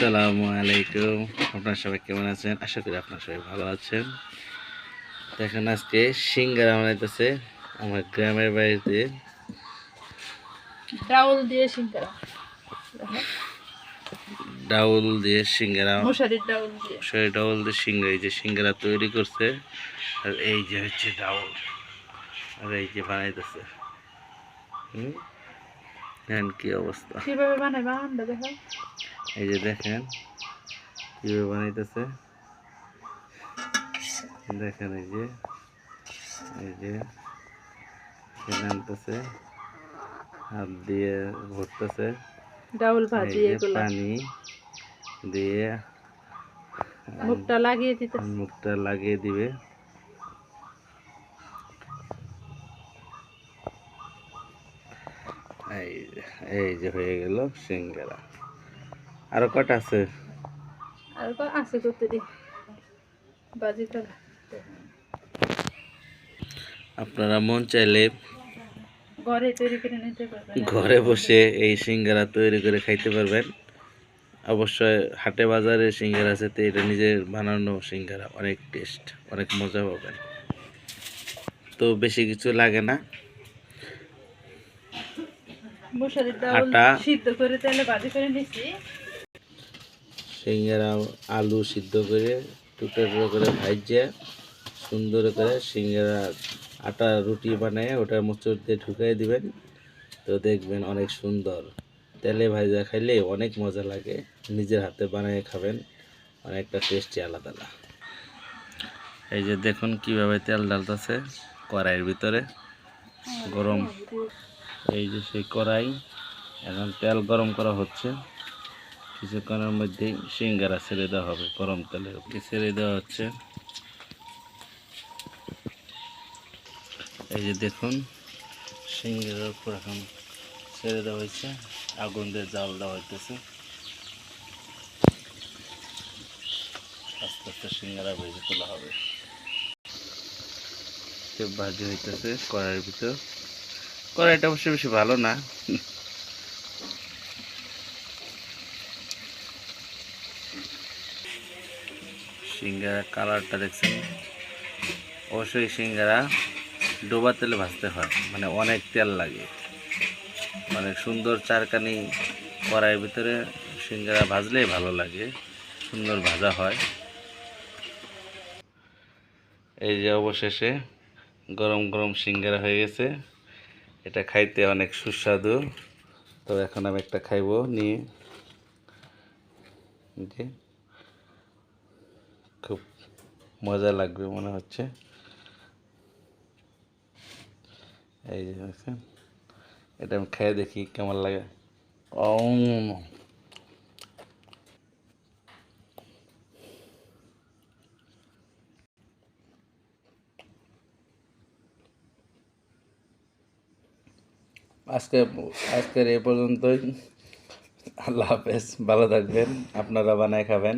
আসসালামু আলাইকুম। আপনার সবাই কেমন আছেন? আশা করি আপনার সবাই ভালো আছেন। তো এখন আজকে সিঙ্গারা বানাইতেছে আমার গ্রামের বাড়িতে। ডাউল দিয়ে সিঙ্গারা। ডাউল দিয়ে সিঙ্গারা। মশারির ডাউল দিয়ে। সেই ডাউল দিয়ে সিঙ্গারা এই যে সিঙ্গারা তৈরি করছে। আর এই যে হচ্ছে ডাউল। আর এই যে বানাইতেছে। হুম? দেখেন কি অবস্থা? কীভাবে বানাইবা আন্ডা দেখো এই যে দেখেন কীভাবে বানাইতেছে। দেখেন এই যে এই যে আনতেছে হাত দিয়ে ভরতেছে। ডাউল এই ভাজি পানি দিয়ে মুখটা লাগিয়ে দিতে মুখটা লাগিয়ে দিবে। এই এই যে হয়ে গেল সিঙ্গারা। আরও কটা আছে? আর কো আছে করতে দি। আপনারা মন চাইলে ঘরে তৈরি করে নিতে পারবেন। ঘরে বসে এই সিঙ্গারা তৈরি করে খাইতে পারবেন। অবশ্যই হাটে বাজারে সিঙ্গারা আছে তো এটা নিজের বানানো সিঙ্গারা অনেক টেস্ট অনেক মজা পাবেন। তো বেশি কিছু লাগে না। মশারির আটা। সিদ্ধ করে তেলে ভাজি করে নিছি। সিঙ্গারা আলু সিদ্ধ করে টুকরো টুকরো করে ভাজিয়ে সুন্দর করে সিঙ্গারা আটা রুটি বানিয়ে ওটার মধ্যে দিয়ে ঢুকাই দিবেন। তো দেখবেন অনেক সুন্দর। তেলে ভাজা খাইলে অনেক মজা লাগে, নিজের হাতে বানিয়ে খাবেন, অনেকটা টেস্টি আলাদা আলাদা। এই যে দেখুন কীভাবে তেল ডালতেছে কড়াইয়ের ভিতরে, গরম। এই যে সেই কড়াই, এখন তেল গরম করা হচ্ছে। কিছুক্ষণের মধ্যেই সিঙ্গারা ছেড়ে দেওয়া হবে গরম তেলে। ছেড়ে দেওয়া হচ্ছে। এই যে দেখুন, সিঙ্গারার উপর এখন ছেড়ে দেওয়া হয়েছে। আগুন দিয়ে জাল দেওয়া হইতেছে। আস্তে আস্তে সিঙ্গারা ভেজে তোলা হবে। ভাজি হইতেছে কড়াইয়ের ভিতর। কড়াইটা অবশ্য বেশি ভালো না। সিঙ্গারা কালারটা দেখছেন। অবশ্যই সিঙ্গারা ডোবা তেলে ভাজতে হয় মানে অনেক তেল লাগে। অনেক সুন্দর চারকানি কড়াইয়ের ভিতরে সিঙ্গারা ভাজলেই ভালো লাগে, সুন্দর ভাজা হয়। এই যে অবশেষে গরম গরম সিঙ্গারা হয়ে গেছে। এটা খাইতে অনেক সুস্বাদু। তো এখন আমি একটা খাইবো, নিয়ে। যে মজা লাগবে মনে হচ্ছে। এই যে দেখছেন এটা আমি খেয়ে দেখি কেমন লাগে। আজকে, আজকের এ পর্যন্তই। আল্লাহ হাফেজ, ভালো থাকবেন, আপনারা বানায় খাবেন।